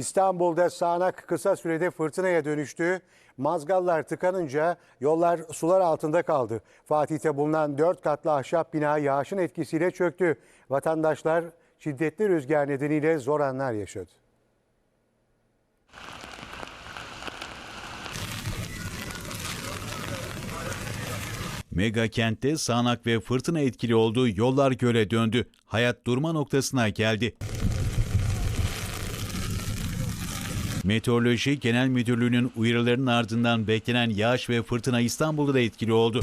İstanbul'da sağanak kısa sürede fırtınaya dönüştü. Mazgallar tıkanınca yollar sular altında kaldı. Fatih'te bulunan 4 katlı ahşap bina yağışın etkisiyle çöktü. Vatandaşlar şiddetli rüzgar nedeniyle zor anlar yaşadı. Mega kentte sağanak ve fırtına etkili olduğu yollar göle döndü. Hayat durma noktasına geldi. Meteoroloji Genel Müdürlüğü'nün uyarılarının ardından beklenen yağış ve fırtına İstanbul'da da etkili oldu.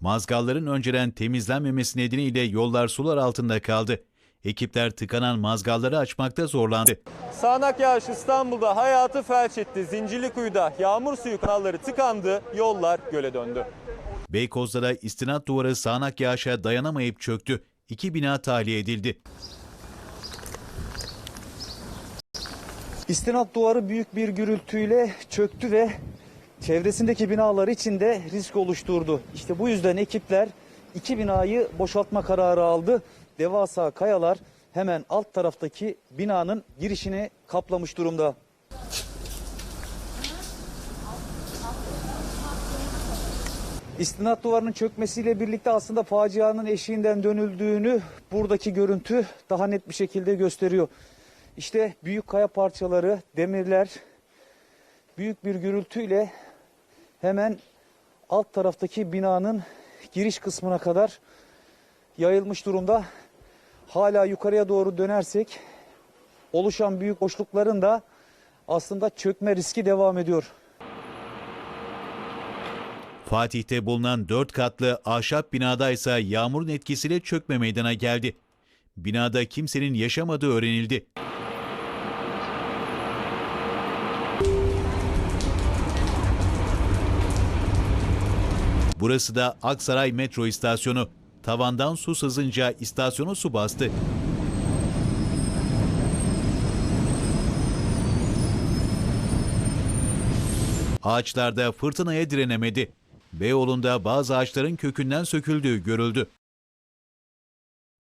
Mazgalların önceden temizlenmemesi nedeniyle yollar sular altında kaldı. Ekipler tıkanan mazgalları açmakta zorlandı. Sağanak yağış İstanbul'da hayatı felç etti. Zincirlikuyu'da yağmur suyu kanalları tıkandı, yollar göle döndü. Beykoz'da da istinat duvarı sağanak yağışa dayanamayıp çöktü. İki bina tahliye edildi. İstinat duvarı büyük bir gürültüyle çöktü ve çevresindeki binalar için de risk oluşturdu. İşte bu yüzden ekipler iki binayı boşaltma kararı aldı. Devasa kayalar hemen alt taraftaki binanın girişini kaplamış durumda. İstinat duvarının çökmesiyle birlikte aslında facianın eşiğinden dönüldüğünü buradaki görüntü daha net bir şekilde gösteriyor. İşte büyük kaya parçaları, demirler büyük bir gürültüyle hemen alt taraftaki binanın giriş kısmına kadar yayılmış durumda. Hala yukarıya doğru dönersek oluşan büyük boşlukların da aslında çökme riski devam ediyor. Fatih'te bulunan 4 katlı ahşap binada ise yağmurun etkisiyle çökme meydana geldi. Binada kimsenin yaşamadığı öğrenildi. Burası da Aksaray metro istasyonu. Tavandan su sızınca istasyonu su bastı. Ağaçlarda fırtınaya direnemedi. Beyoğlu'nda bazı ağaçların kökünden söküldüğü görüldü.